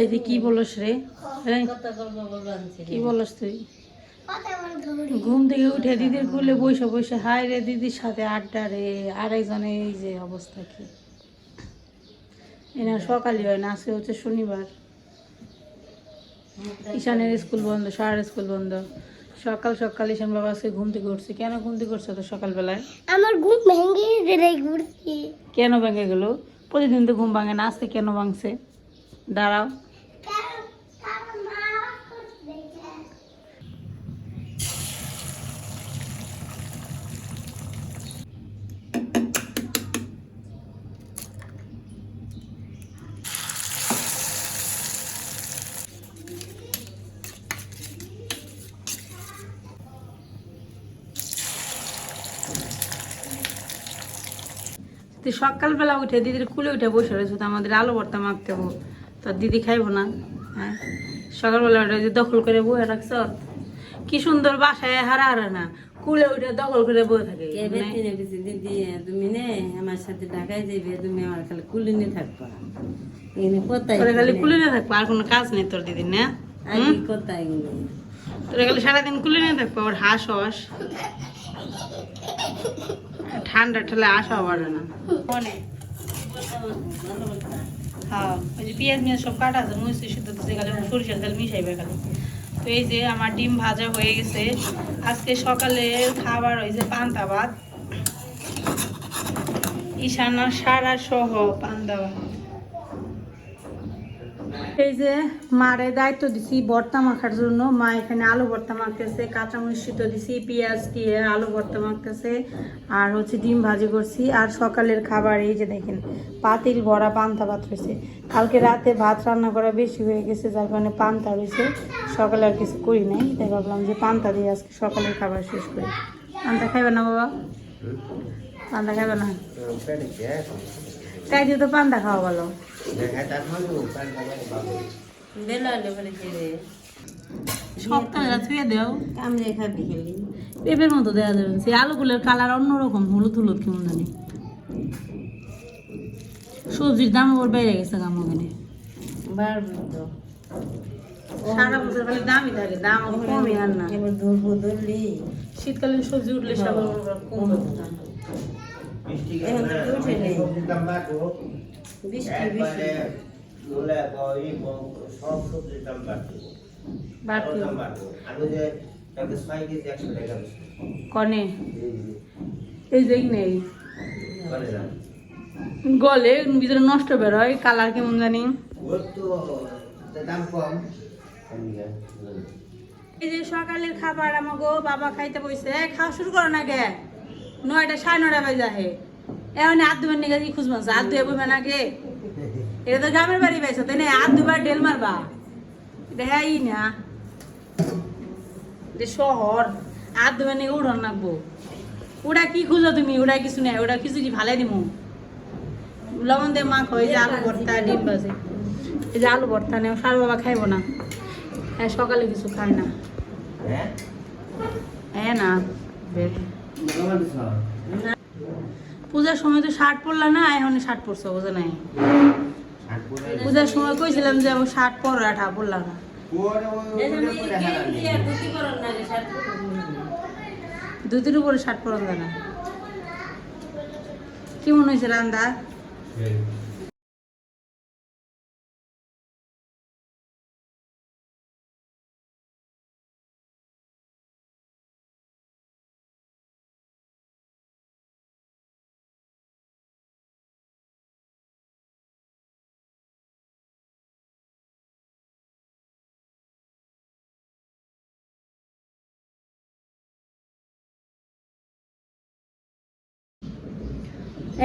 এই যে কি বলস রে? কি বলস তুই? ঘুম থেকে উঠে দিদির কুলে বসে বসে হাই রে দিদির সাথে আড্ডা রে আরেকজনে এই যে অবস্থা কি? এনার সকালই হয় না আজকে হচ্ছে শনিবার। ঈশানের স্কুল বন্ধ সার স্কুল বন্ধ। সকাল সকাল ঈশান বাবা আজকে ঘুম থেকে উঠছে। কেন ঘুম থেকে উঠছে তো সকালবেলায়? আমার ঘুম ভেঙে কেন ভেঙে গেল? প্রতিদিন তো ঘুম ভাঙে না আজকে কেন ভাঙছে? দাঁড়াও। সকালবেলা উঠে দিদির কুলে উঠে বসে রয়েছে আমাদের আলু ভর্তা মাখতে হব তো দিদি খাইবো না। হ্যাঁ? সকালবেলা উঠে যে দখল করে বয়ে রাখছ কি সুন্দর বাসায় হারা হারা না। কুলে উঠে দখল করে বয়ে থাকে। কে বেশি নে বেশি দিদি তুমি নে আমার সাথে ঢাকায় যাইবে তুমি আমার খালি কুলি নিয়ে থাকবা তোরা খালি কুলে নিয়ে থাকব আর কোনো কাজ নেই তোর না? কোথায় তোরা খালি সারাদিন কুলে নিয়ে থাকব আবার হাঁস হস ঠান্ডা ঠেলে আসা পারে না। হ্যাঁ ওই যে পেঁয়াজ মেয়াজ সব কাটা আছে সিদ্ধ দিচ্ছে খালি সরিষার তেল মিশাইবে খালি তো এই যে আমার ডিম ভাজা হয়ে গেছে, আজকে সকালে খাবার যে পান্তা ভাত, ঈশানা সারা সহ পান্তা ভাত। এই যে মারে দায়িত্ব দিছি ভর্তা মাখার জন্য। মা এখানে আলু ভর্তা মাখতেছে কাঁচামরিচ সিদ্ধ দিছি পেঁয়াজ দিয়ে আলু ভর্তা মাখতেছে আর হচ্ছে ডিম ভাজি করছি। আর সকালের খাবার এই যে দেখেন পাতিল ভরা পান্তা ভাত রয়েছে। কালকে রাতে ভাত রান্না করা বেশি হয়ে গেছে যার কারণে পান্তা রয়েছে। সকালে আর কিছু করি নাই তাই ভাবলাম যে পান্তা দিয়ে আজকে সকালের খাবার শেষ করি। পান্তা খাইবে না বাবা? পান্তা খাইবে না? তাই দিয়ে তো পান্তা খাওয়া ভালো। যাবে সপ্তাহে ধুয়ে দেও। কামড়ে খাবি খেলি। পেঁপের মতো দেওয়া যাবে সেই আলুগুলোর কালার অন্যরকম হলুদ হলুদ কেমন জানি। সবজির দাম ওর বেড়ে গেছে গাম ওখানে বাড়বে তো। সারা বছর খালি দামই থাকে দাম আর আর না। এবার ধরবো ধরলি। শীতকালীন সবজি উঠলে সবার কমবে এখন তো উঠে নেই। বৃষ্টি বৃষ্টি। বাড়তি কনে? এই যে নেই গলে ভিতরে নষ্ট বেরোয়। কালার কেমন জানি? এই যে সকালের খাবার আমাগো বাবা খাইতে বসে খাওয়া শুরু করো না গে। নয়টা সাড়ে নয়টা বাজে এখন হাত দুবার নিয়ে গেছি খুঁজ মাছ হাত বইবে না গে এটা তো গ্রামের বাড়ি পাইছো তাই না? হাত দুবার ডেল মারবা। হ্যাঁ না। এটা শহর। হাত দুবার নিয়ে উড়ন ওটা কি খুঁজো তুমি? ওটা কিছু নেই ওটা খিচুড়ি ভালাই দিমু? লবণ দিয়ে মাখ হয় যে আলু ভর্তা ডিম বাজে এই যে আলু ভর্তা নেও সার বাবা খাইবো না। হ্যাঁ সকালে কিছু খায় না। হ্যাঁ? না বেশ। পূজার সময় তো শার্ট পরলা না এখন শার্ট পরছো বোঝা নাই? পূজার সময় কইছিলাম যে আমি শার্ট পর আঠা পরলাম না। দুধের উপরে শার্ট পরন না। কি মনে হয়েছে রান্দা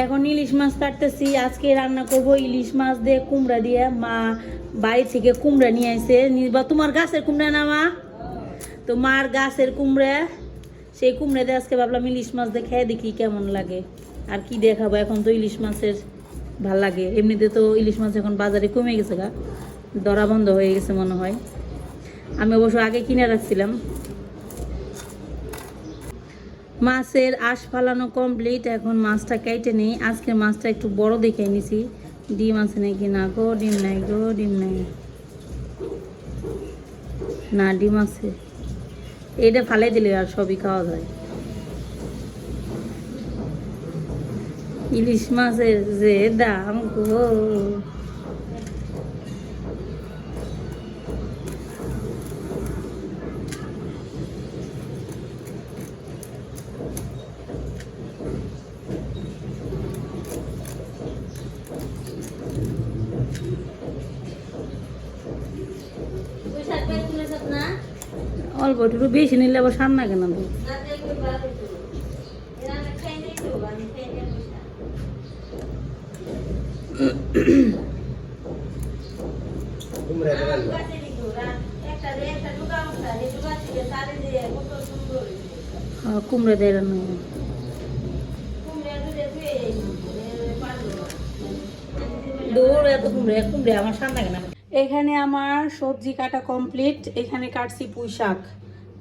এখন ইলিশ মাছ কাটতেছি, আজকে রান্না করব ইলিশ মাছ দিয়ে কুমড়া দিয়ে। মা বাড়ি থেকে কুমড়া নিয়ে আসে বা তোমার গাছের কুমড়া না, মা? তো মার গাছের কুমড়া, সেই কুমড়া দিয়ে আজকে ভাবলাম ইলিশ মাছ দিয়ে খেয়ে দেখি কেমন লাগে। আর কি দেখাবো? এখন তো ইলিশ মাছের ভালো লাগে। এমনিতে তো ইলিশ মাছ এখন বাজারে কমে গেছে গা। দরা বন্ধ হয়ে গেছে মনে হয়। আমি অবশ্য আগে কিনে রাখছিলাম। মাছের আশ ফালানো কমপ্লিট এখন মাছটা কেটে নেই। আজকে মাছটা একটু বড় দেখে নিছি ডিম আছে নাকি? না গো, ডিম নাই গো, ডিম নাই। না, ডিম আছে। এটা ফালাই দিলে আর সবই খাওয়া যায়। ইলিশ মাছের যে দাম গো। অল্প একটু বেশি নিলে আবার সামনে কেন তো হ্যাঁ, দেয় রান্না কুমড়ে কুমড়ে কেন? এখানে আমার সবজি কাটা কমপ্লিট এখানে কাটছি পুঁই শাক।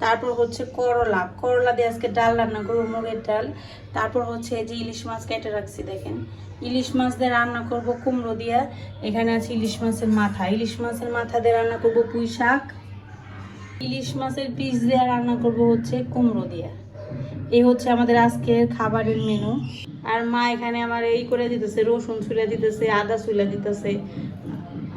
তারপর হচ্ছে করলা। করলা দিয়ে আজকে ডাল রান্না করব, মুগের ডাল। তারপর হচ্ছে যে ইলিশ মাছ কেটে রাখছি, দেখেন। ইলিশ মাছ দিয়ে রান্না করব কুমড়ো দিয়ে। এখানে আছে ইলিশ মাছের মাথা। ইলিশ মাছের মাথা দিয়ে রান্না করব পুঁই শাক। ইলিশ মাছের পিস দিয়ে রান্না করব হচ্ছে কুমড়ো দিয়ে। এই হচ্ছে আমাদের আজকের খাবারের মেনু আর মা এখানে আমার এই করে দিতেছে, রসুন ছুলে দিতেছে, আদা ছুলে দিতেছে।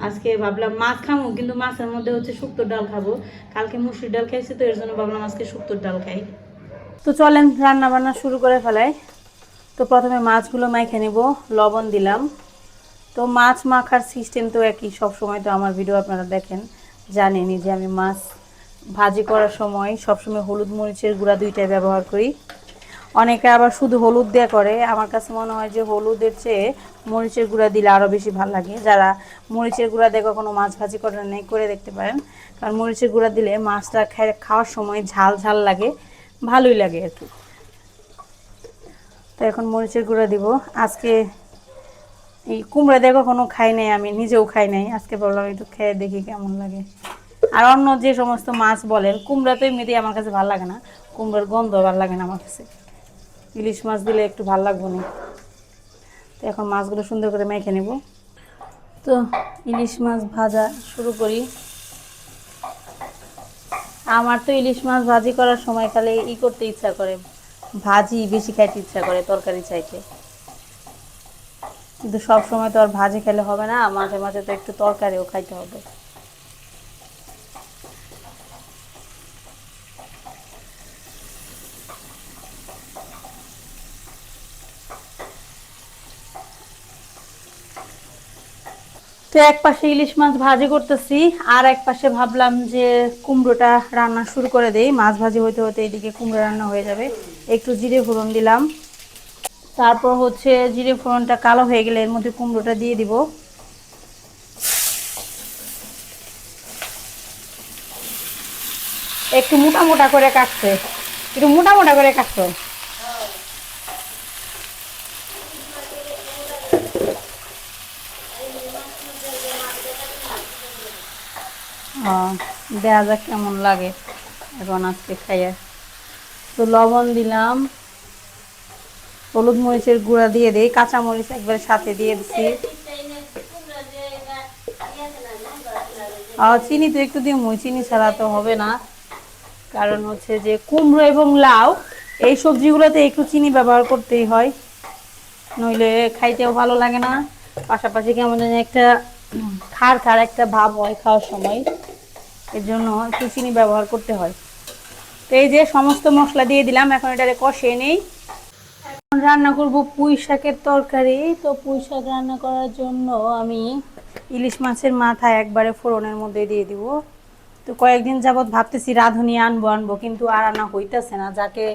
আজকে ভাবলাম মাছ খাব কিন্তু মাছের মধ্যে হচ্ছে শুক্তোর ডাল খাব। কালকে মুসুর ডাল খাইছি তো এর জন্য ভাবলাম আজকে শুক্তোর ডাল খাই। তো চলেন রান্না বান্না শুরু করে ফেলাই। তো প্রথমে মাছগুলো মাইখে নেব, লবণ দিলাম। তো মাছ মাখার সিস্টেম তো একই সব সময় তো আমার ভিডিও আপনারা দেখেন জানেনই যে আমি মাছ ভাজি করার সময় সবসময় হলুদ মরিচের গুঁড়া দুইটাই ব্যবহার করি। অনেকে আবার শুধু হলুদ দিয়ে করে। আমার কাছে মনে হয় যে হলুদের চেয়ে মরিচের গুঁড়া দিলে আরও বেশি ভালো লাগে। যারা মরিচের গুঁড়া দিয়ে কখনো মাছ ভাজি করেন নেই, করে দেখতে পারেন। কারণ মরিচের গুঁড়া দিলে মাছটা খাওয়ার সময় ঝাল ঝাল লাগে, ভালোই লাগে আর কি। তো এখন মরিচের গুঁড়া দিব। আজকে এই কুমড়া দিয়ে কখনো খাই নাই, আমি নিজেও খাই নাই। আজকে বললাম একটু খেয়ে দেখি কেমন লাগে। আর অন্য যে সমস্ত মাছ বলেন, কুমড়া তো এমনিতেই আমার কাছে ভালো লাগে না। কুমড়োর গন্ধ ভালো লাগে না আমার কাছে। ইলিশ মাছ দিলে একটু ভালো লাগবে না। তো এখন মাছগুলো সুন্দর করে মেখে নেব। তো ইলিশ মাছ ভাজা শুরু করি। আমার তো ইলিশ মাছ ভাজি করার সময় খালি ই করতে ইচ্ছা করে। ভাজি বেশি খাইতে ইচ্ছা করে তরকারি চাইতে। কিন্তু সব সময় তো আর ভাজি খেলে হবে না, মাঝে মাঝে তো একটু তরকারিও খাইতে হবে। তো এক পাশে ইলিশ মাছ ভাজি করতেছি, আর এক পাশে ভাবলাম যে কুমড়োটা রান্না শুরু করে দেই। মাছ ভাজি হতে হতে এদিকে কুমড়ো রান্না হয়ে যাবে। একটু জিরে ফোড়ন দিলাম। তারপর হচ্ছে জিরে ফোড়নটা কালো হয়ে গেলে এর মধ্যে কুমড়োটা দিয়ে দিব। একটু মোটা মোটা করে কাটছে একটু মোটা মোটা করে কাটছো? দেখা যাক কেমন লাগে। এখন আজকে খাইয়া। তো লবণ দিলাম। হলুদ মরিচের গুঁড়া দিয়ে দিই। কাঁচা মরিচ একবারে সাথে দিয়ে দিছি। আর চিনি তো একটু দিয়ে মই চিনি ছাড়া তো হবে না। কারণ হচ্ছে যে কুমড়ো এবং লাউ, এই সবজিগুলোতে একটু চিনি ব্যবহার করতেই হয়। নইলে খাইতেও ভালো লাগে না। পাশাপাশি কেমন জানি একটা খার খার একটা ভাব হয় খাওয়ার সময়। এর জন্য একটু চিনি ব্যবহার করতে হয়। তো এই যে সমস্ত মশলা দিয়ে দিলাম, এখন এটারে কষিয়ে নেই। এখন রান্না করব পুঁই শাকের তরকারি। তো পুঁই শাক রান্না করার জন্য আমি ইলিশ মাছের মাথা একবারে ফোড়নের মধ্যে দিয়ে দিব। তো কয়েকদিন যাবৎ ভাবতেছি রাঁধুনি আনব আনব, কিন্তু আর আনা হইতেছে না। যাকে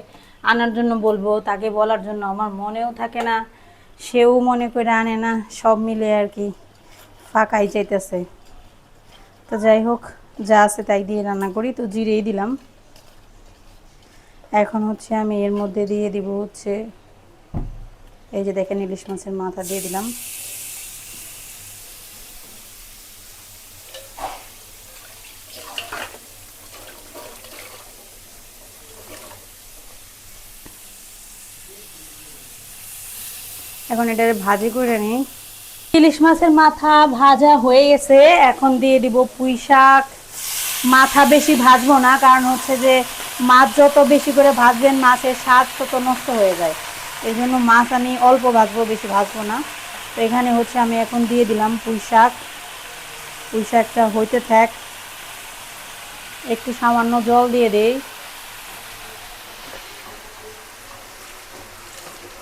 আনার জন্য বলব, তাকে বলার জন্য আমার মনেও থাকে না, সেও মনে করে আনে না, সব মিলে আর কি ফাঁকাই চাইতেছে তো যাই হোক যা আছে তাই দিয়ে রান্না করি। তো জিরেই দিলাম। এখন হচ্ছে আমি এর মধ্যে দিয়ে দিব হচ্ছে, এই যে দেখেন ইলিশ মাছের মাথা দিয়ে দিলাম। এখন এটা ভাজি করে নিই। ইলিশ মাছের মাথা ভাজা হয়ে গেছে। এখন দিয়ে দিব পুঁই শাক। মাথা বেশি ভাজবো না, কারণ হচ্ছে যে মাছ যত বেশি করে ভাজবেন, মাছের স্বাদ তত নষ্ট হয়ে যায়। এই জন্য মাছ আমি অল্প ভাজবো, বেশি ভাজবো না। তো এখানে হচ্ছে আমি এখন দিয়ে দিলাম পুঁই শাক। পুঁই শাকটা হইতে থাক। একটু সামান্য জল দিয়ে দেই।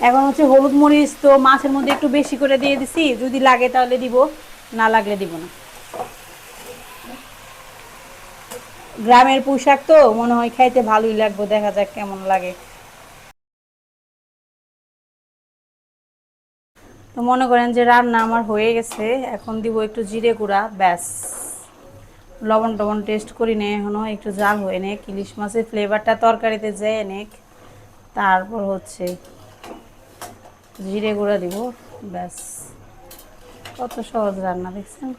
এখন হচ্ছে হলুদ মরিচ তো মাছের মধ্যে একটু বেশি করে দিয়ে দিছি, যদি লাগে তাহলে দিব, না লাগলে দিব না। গ্রামের পোশাক তো, মনে হয় খাইতে ভালোই লাগবে, দেখা যাক কেমন লাগে। তো মনে করেন যে রান্না আমার হয়ে গেছে, এখন দিব একটু জিরে গুঁড়া, ব্যাস। লবণ টবণ টেস্ট করি নে এখনও, একটু জাল হয়ে নে ইলিশ মাছের ফ্লেভারটা তরকারিতে যায় নেক। তারপর হচ্ছে জিরে গুঁড়া দিব, ব্যাস। কত সহজ রান্না, দেখছেন?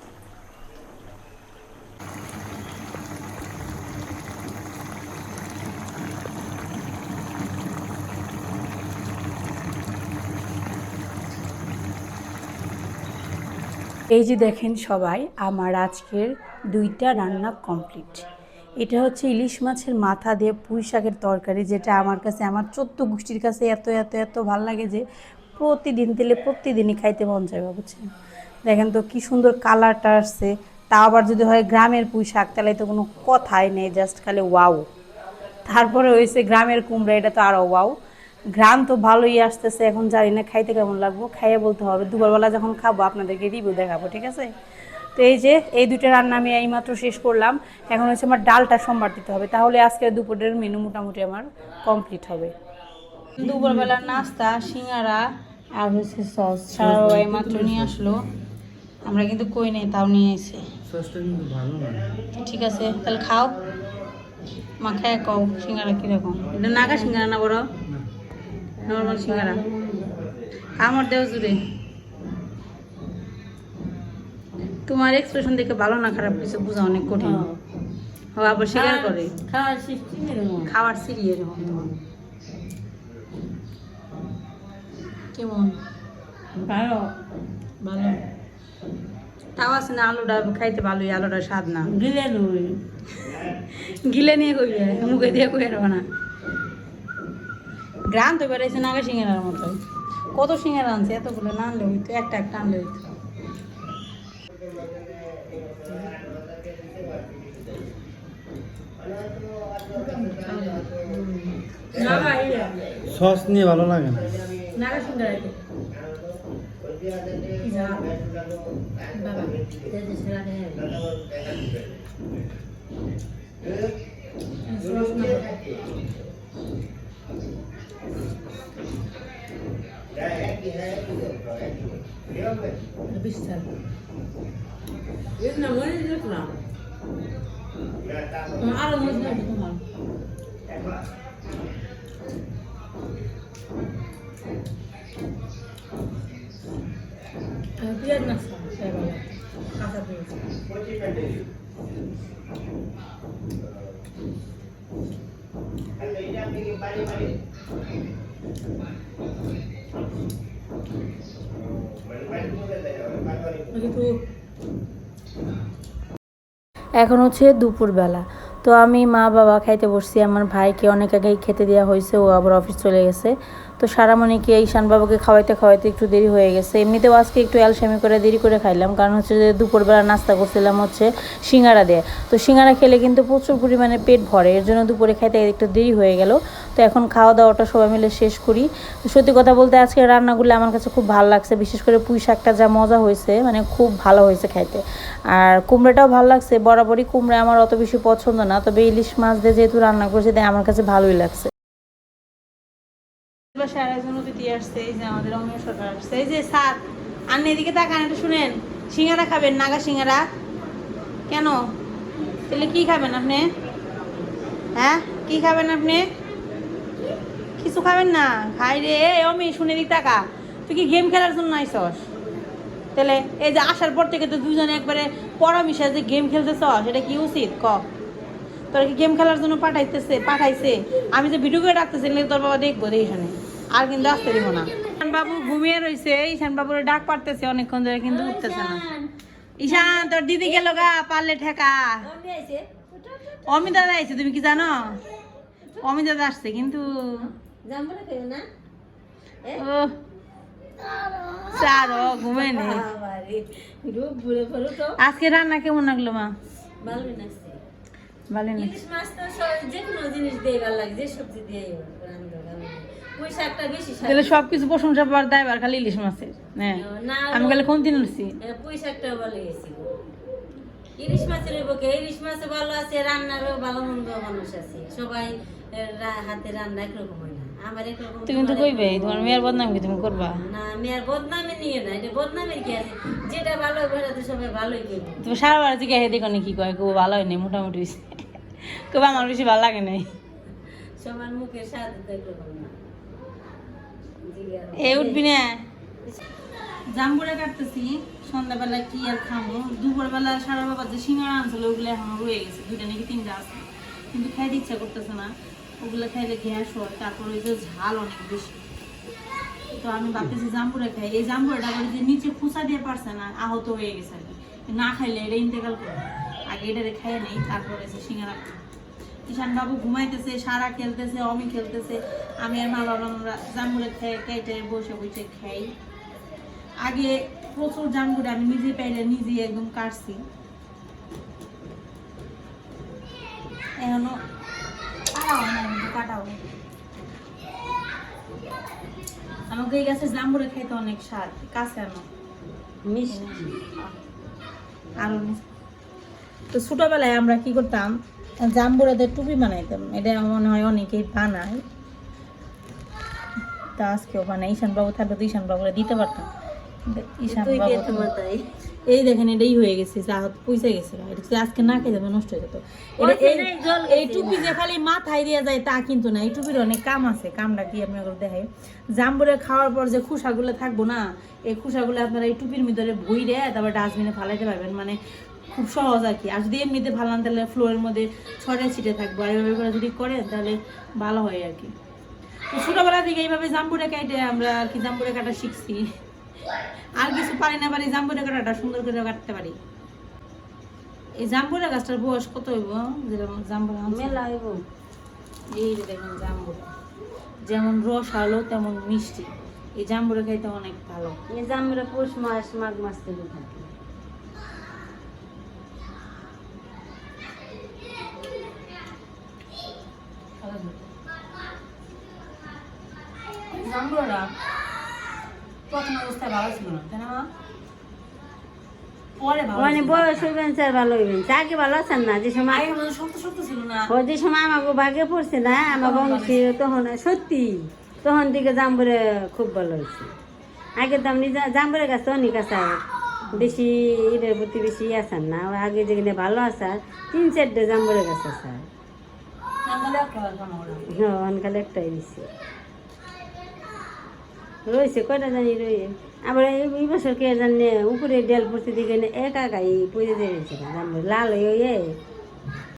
এই যে দেখেন সবাই, আমার আজকের দুইটা রান্না কমপ্লিট এটা হচ্ছে ইলিশ মাছের মাথা দিয়ে পুঁই শাকের তরকারি, যেটা আমার কাছে, আমার চোদ্দ গোষ্ঠীর কাছে এত এত এত ভালো লাগে যে প্রতিদিন তেলে প্রতিদিনই খাইতে মন যায় বুঝছেন দেখেন তো কি সুন্দর কালারটা আসছে। তা আবার যদি হয় গ্রামের পুঁই শাক, তাহলে তো কোনো কথাই নেই, জাস্ট খালি ওয়াও। তারপরে হয়েছে গ্রামের কুমড়া, এটা তো আরও ওয়াও। গ্রাম তো ভালোই আসতেছে এখন জানি না খাইতে কেমন লাগবো। খাইয়ে বলতে হবে দুপুরবেলা যখন খাব আপনাদেরকে রিভিউ দেখাবো ঠিক আছে? তো এই যে এই দুটো রান্না আমি এইমাত্র শেষ করলাম। এখন হচ্ছে আমার ডালটা সোমবার দিতে হবে তাহলে আজকে দুপুরের মেনু মোটামুটি আমার কমপ্লিট হবে। দুপুরবেলার নাস্তা সিঙ্গারা আর হচ্ছে সস সারা বাবা মাত্র নিয়ে আসলো। আমরা কিন্তু কই নেই তাও নিয়ে এসে। সসটা কিন্তু ভালো না। ঠিক আছে তাহলে খাও। মাখায় কও সিঙ্গারা কীরকম? এটা নাগা সিঙ্গারা না বড়? নর্মাল সিঙ্গারা। আমার দেও জুড়ে। তোমার এক্সপ্রেশন দেখে ভালো না খারাপ কিছু বোঝা অনেক কঠিন। ও। আবার স্বীকার করে। খাওয়ার সৃষ্টি খাওয়ার সিরি এরকম। তোমার কেমন? ভালো। ভালো। তাও আছে না আলুটা খাইতে ভালোই আলুটা স্বাদ না। গিলে নই গিলে নিয়ে কইবে মুখে দিয়ে কই না। গ্রাম তো বেড়াইছে নাগা সিঙ্গারার মতো কত সিঙ্গারা আনছে? এতগুলো না আনলে হইতো একটা একটা আনলে হইতো। সস নিয়ে ভালো লাগে না। নাগা সিঙ্গারা কি? আরও মজা লাগবে তোমার পেঁয়াজ নাস্তা কাঁচা পেঁয়াজ এখন হচ্ছে দুপুরবেলা। তো আমি মা বাবা খাইতে বসছি, আমার ভাইকে অনেক আগেই খেতে দেওয়া হয়েছে, ও আবার অফিস চলে গেছে। তো সারামণিকে ঈশান বাবাকে খাওয়াইতে খাওয়াইতে একটু দেরি হয়ে গেছে। এমনিতেও আজকে একটু অ্যালসামি করে দেরি করে খাইলাম। কারণ হচ্ছে যে দুপুরবেলা নাস্তা করছিলাম হচ্ছে সিঙ্গারা দিয়ে। তো সিঙ্গারা খেলে কিন্তু প্রচুর পরিমাণে পেট ভরে। এর জন্য দুপুরে খাইতে একটু দেরি হয়ে গেল। তো এখন খাওয়া দাওয়াটা সবাই মিলে শেষ করি। সত্যি কথা বলতে আজকে রান্নাগুলো আমার কাছে খুব ভালো লাগছে। বিশেষ করে পুঁই শাকটা যা মজা হয়েছে মানে খুব ভালো হয়েছে খাইতে। আর কুমড়াটাও ভালো লাগছে। বরাবরই কুমড়া আমার অত বেশি পছন্দ না। তবে ইলিশ মাছ দিয়ে যেহেতু রান্না করেছে, তাই আমার কাছে ভালোই লাগছে। এই যে আমাদের অমিয় আসছে। এই যে স্যার আপনি এদিকে তাকান, একটু শুনেন। সিঙ্গারা খাবেন নাগা সিঙ্গারা? কেন? তাহলে কি খাবেন আপনি? হ্যাঁ? কি খাবেন আপনি? কিছু খাবেন না? খাই রে অমি, শুনে দিক টাকা তুই কি গেম খেলার জন্য আইসস? তাহলে এই যে আসার পর থেকে তো দুজনে একবারে পরামিশা যে গেম খেলতেছ সেটা কি উচিত? ক। তোরা কি গেম খেলার জন্য পাঠাইতেছে পাঠাইছে? আমি যে ভিডিও করে রাখতেছি তোর বাবা দেখব এইখানে আর কিন্তু আসতে দিব না। ঈশান বাবু ঘুমিয়ে রয়েছে ঈশান বাবুর ডাক পারতেছে অনেকক্ষণ ধরে, কিন্তু উঠতেছে না। ঈশান, তোর দিদি গেল গা, পারলে ঠেকা। অমিত দাদা আইছে, তুমি কি জানো? অমিত দাদা আসছে, কিন্তু ও চারো ঘুমে নেই। আজকে রান্না কেমন লাগল, মা? লাগছে। ভালো না ইলিশ মাছ যে কোনো জিনিস দিয়ে ভালো লাগে, যে সবজি দিয়ে রান্না পুঁই শাকটা বেশি স্বাদ। তাহলে সবকিছু প্রশংসা পাওয়ার দায়বার খালি ইলিশ মাছের। হ্যাঁ আমি গেলে কোন দিন উঠছি? শাকটা ভালো গেছিল ইলিশ মাছের বকে ইলিশ মাছ ভালো আছে রান্নারও ভালো মন্দ মানুষ আছে। সবাই হাতে রান্না একরকম হয় না। আমার একরকম তুমি তো কইবে তোমার মেয়ের বদনাম কি তুমি করবা। না আমি আর বদনামে নিয়ে না এটা বদনামের কি আছে? যেটা ভালো হবে সেটা তো সবাই ভালোই করবে। তুমি সারা বার থেকে হেঁটে কোনে কি কয় কেউ ভালো হয়নি মোটামুটি। কেউ আমার বেশি ভালো লাগে নাই। সবার মুখের স্বাদ একরকম না। এ উঠবি না। কাটতেছি সন্ধ্যাবেলা কি আর দুপুরবেলা সারা যে সিঙ্গারা ওগুলো এখনও রয়ে গেছে, দুইটা নাকি তিনটা আছে। কিন্তু খাইতে ইচ্ছা করতেছে না। ওগুলো খাইলে গ্যাস হয়, তারপর ওই যে ঝাল অনেক বেশি। তো আমি ভাবতেছি জাম্বুরা খাই। এই জাম্বুরাটা আবার যে নিচে খুঁচা দিয়ে পারছে না, আহত হয়ে গেছে না খাইলে এটা ইন্তেকাল করে আগে এটারে খাইয়ে নেই, তারপরে এসে সিঙ্গারা ঈশান বাবু ঘুমাইতেছে সারা খেলতেছে অমি খেলতেছে। আমি আর মা বাবা আমরা জাম্বুরে খেয়ে কেটে বসে বসে খাই। আগে প্রচুর জাম্বুরে আমি নিজে পাইলে নিজে একদম কাটছি। এখনও কাটা হয় না কিন্তু কাটা হয় আমাকে এই গাছের জাম্বুরে খাইতে অনেক স্বাদ কাছে আনো। মিষ্টি। আরও তো ছোটবেলায় আমরা কি করতাম জাম্বুরাদের টুপি বানাইতাম। এটা মনে হয় অনেকেই বানায়। তা আজকেও বানাই ঈশান বাবু থাকলে তো ঈশান বাবুরা দিতে পারতাম? এই দেখেন এটাই হয়ে গেছে। যা পুইসে গেছে এটা আজকে না খেয়ে যাবে নষ্ট হয়ে যেত। এই- টুপি যে খালি মাথায় দিয়ে যায় তা কিন্তু না। এই টুপির অনেক কাম আছে। কামটা কি আপনি করে দেখাই। জাম্বুরে খাওয়ার পর যে খুসাগুলো থাকব না এই খুসাগুলো আপনারা এই টুপির ভিতরে ভুইরে তারপর ডাস্টবিনে ফালাইতে পারবেন। মানে খুব সহজ আর কি। আর যদি এমনিতে ভালো না তাহলে ফ্লোরের মধ্যে ছড়ে ছিটে থাকব। আর এভাবে করে যদি করেন তাহলে ভালো হয় আর কি। তো ছোটোবেলা থেকে এইভাবে জাম্বুরে কাটে আমরা আর কি জাম্বুরে কাটা শিখছি। আর কিছু পারি না পারি জাম্বুরে কাটাটা সুন্দর করে কাটতে পারি। এই জাম্বুরা গাছটার বয়স কত হইব? যেরকম জাম্বুরা মেলা হইব। এই দেখেন জাম্বুরা যেমন রস আলো তেমন মিষ্টি। এই জাম্বুরা খাইতে অনেক ভালো। এই আমরা পৌষ মাস মাঘ মাস থেকে থাকি। জাম্বুরা প্রথম অবস্থায় ভালো ছিল না তাই না মা? মানে বয়স হইবেন স্যার ভালো হইবেন। আগে ভালো আছেন না? যে সময় আগে শক্ত শক্ত ছিল না। ও যে সময় আমাকে ভাগে পড়ছে না আমার বংশী তখন সত্যি তখন দিকে জাম্বুরে খুব ভালো হয়েছে। আগে তো আপনি জাম্বুরে গাছ অনেক আসার বেশি এটার প্রতি বেশি আসার না। আগে যেখানে ভালো আসার তিন চারটে জাম্বুরে গাছ আসার জাম্বুরা খাওয়ার জন্য ওরা। হ্যাঁ অনকালে একটাই দিছে রয়েছে কয়টা জানি রয়ে। আবার এই বছর কে জানে উপরে ডেল পড়তে দিকে একা গাই পুজো দিয়ে রয়েছে জাম্বুরে লাল হয়ে।